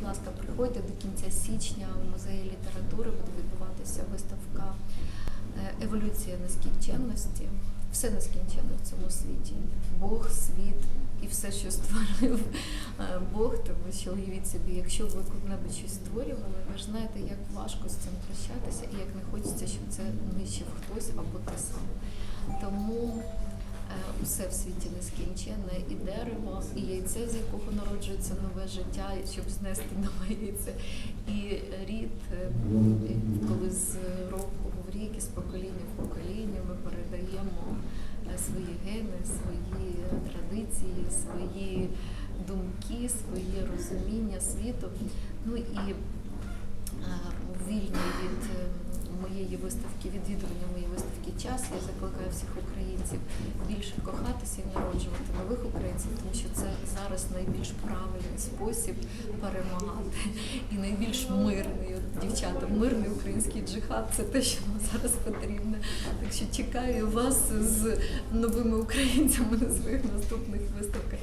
будь ласка, приходьте до кінця січня в музеї літератури буде відбуватися виставка е, Еволюція нескінченності. Все нескінченне в цьому світі. Бог, світ і все, що створив е, Бог, тому що уявіть собі, якщо ви коли-небудь щось створювали, ви ж знаєте, як важко з цим прощатися і як не хочеться, щоб це нищив хтось або ти сам. Тому усе в світі нескінченне, і дерево, і яйце, з якого народжується нове життя, щоб знести нове яйце, і рід, е, коли з року в рік, і з покоління в покоління ми передаємо е, свої гени, свої традиції, свої думки, своє розуміння світу. Ну і е, вільний від е, моєї виставки, відвідування моєї виставки час. Я закликаю всіх українців більше кохатися і народжувати нових українців, тому що це зараз найбільш правильний спосіб перемагати і найбільш мирний. От, дівчата, мирний український джихад це те, що нам зараз потрібно. Так що чекаю вас з новими українцями на своїх наступних виставках